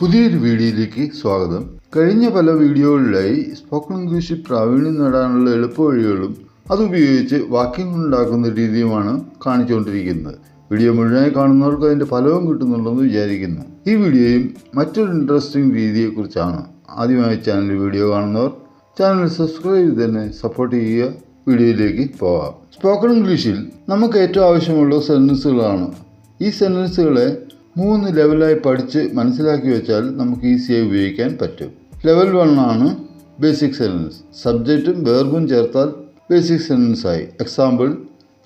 പുതിയൊരു വീഡിയോയിലേക്ക് സ്വാഗതം. കഴിഞ്ഞ പല വീഡിയോകളിലായി സ്പോക്കൺ ഇംഗ്ലീഷ് പ്രാവീണ്യം നേടാനുള്ള എളുപ്പവഴികളും അതുപയോഗിച്ച് വാക്യങ്ങൾ ഉണ്ടാക്കുന്ന രീതിയുമാണ് കാണിച്ചുകൊണ്ടിരിക്കുന്നത്. വീഡിയോ മുഴുവനായി കാണുന്നവർക്ക് അതിന്റെ ഫലവും കിട്ടുന്നുണ്ടെന്ന് വിചാരിക്കുന്നു. ഈ വീഡിയോയും മറ്റൊരു ഇൻട്രസ്റ്റിംഗ് രീതിയെക്കുറിച്ചാണ്. ആദ്യമായി ചാനൽ വീഡിയോ കാണുന്നവർ ചാനൽ സബ്സ്ക്രൈബ് ചെയ്ത് തന്നെ സപ്പോർട്ട് ചെയ്യുക. വീഡിയോയിലേക്ക് പോകാം സ്പോക്കൺ ഇംഗ്ലീഷിൽ നമുക്ക് ഏറ്റവും ആവശ്യമുള്ള സെന്റൻസുകളാണ് ഈ സെന്റൻസുകളെ മൂന്ന് ലെവലായി പഠിച്ച് മനസ്സിലാക്കി വെച്ചാൽ നമുക്ക് ഈസിയായി ഉപയോഗിക്കാൻ പറ്റും. ലെവൽ വൺ ആണ് ബേസിക് സെന്റൻസ്. സബ്ജക്റ്റും വേർബും ചേർത്താൽ ബേസിക് സെന്റൻസ് ആയി. എക്സാമ്പിൾ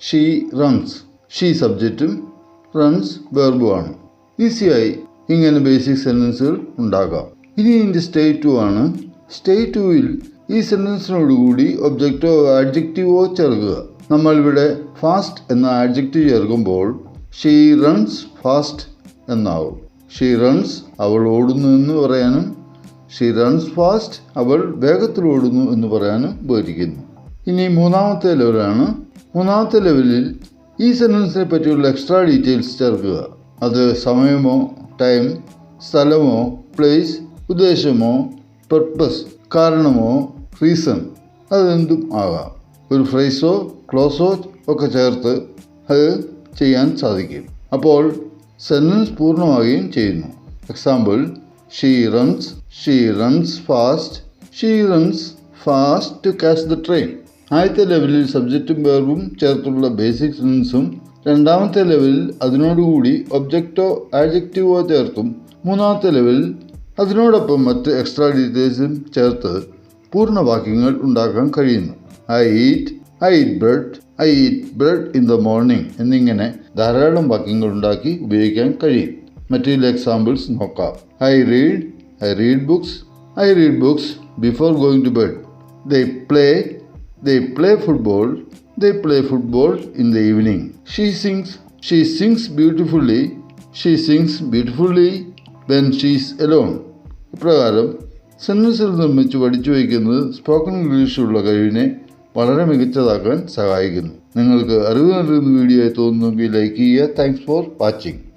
ഷീ റൺസ് ഷീ സബ്ജക്റ്റും റൺസ് വേർബുമാണ് ഈസിയായി ഇങ്ങനെ ബേസിക് സെന്റൻസുകൾ ഉണ്ടാകാം. ഇനി ഇതിന്റെ സ്റ്റേറ്റ് ടു ആണ്. സ്റ്റേറ്റ് ടുവിൽ ഈ സെന്റൻസിനോടുകൂടി ഒബ്ജക്റ്റോ ആഡ്ജക്റ്റീവോ ചേർക്കുക. നമ്മളിവിടെ ഫാസ്റ്റ് എന്ന ആഡ്ജക്റ്റീവ് ചേർക്കുമ്പോൾ ഷീ റൺസ് ഫാസ്റ്റ് എന്നാവും. ഷീ റൺസ് അവൾ ഓടുന്നു എന്ന് പറയാനും ഷീ റൺസ് ഫാസ്റ്റ് അവൾ വേഗത്തിൽ ഓടുന്നു എന്ന് പറയാനും ഉപകരിക്കുന്നു ഇനി മൂന്നാമത്തെ ലെവലാണ്. മൂന്നാമത്തെ ലെവലിൽ ഈ സെന്റൻസിനെ പറ്റിയുള്ള എക്സ്ട്രാ ഡീറ്റെയിൽസ് ചേർക്കുക. അത് സമയമോ ടൈം സ്ഥലമോ പ്ലേസ് ഉദ്ദേശമോ പർപ്പസ് കാരണമോ റീസൺ അതെന്തും ആകാം. ഒരു ഫ്രൈസോ ക്ലോസോ ഒക്കെ ചേർത്ത് അത് ചെയ്യാൻ സാധിക്കും. അപ്പോൾ സെന്റൻസ് പൂർണമാവുകയും ചെയ്യുന്നു. Example she runs she runs fast she runs fast to catch the train ആദ്യത്തെ ലെവലിൽ സബ്ജക്റ്റും വേർബും ചേർത്തുള്ള ബേസിക് സെൻസും രണ്ടാമത്തെ ലെവലിൽ അതിനോടുകൂടി ഒബ്ജക്റ്റോ ആഡ്ജക്റ്റീവോ ചേർത്തും മൂന്നാമത്തെ ലെവലിൽ അതിനോടൊപ്പം മറ്റ് എക്സ്ട്രാ ഡീറ്റെയിൽസും ചേർത്ത് പൂർണ വാക്യങ്ങൾ ഉണ്ടാക്കാൻ കഴിയുന്നു. I eat I eat bread I eat bread in the morning എന്നിങ്ങനെ ധാരാളം വാക്യങ്ങൾ ഉണ്ടാക്കി ഉപയോഗിക്കാൻ കഴിയും. മറ്റു ചില എക്സാമ്പിൾസ് നോക്കാം. I read I read books I read books before going to bed they play they play football they play football in the evening she sings she sings beautifully she sings beautifully when she's alone ഇപ്രകാരം സെന്റൻസിൽ നിർമ്മിച്ച് പഠിച്ചു വയ്ക്കുന്നത് spoken ഇംഗ്ലീഷിലുള്ള കഴിവിനെ വളരെ മികച്ചതാക്കാൻ സഹായിക്കുന്നു. നിങ്ങൾക്ക് അറിവ് നൽകുന്ന വീഡിയോ ആയി തോന്നുന്നെങ്കിൽ ലൈക്ക് ചെയ്യുക. Thanks for watching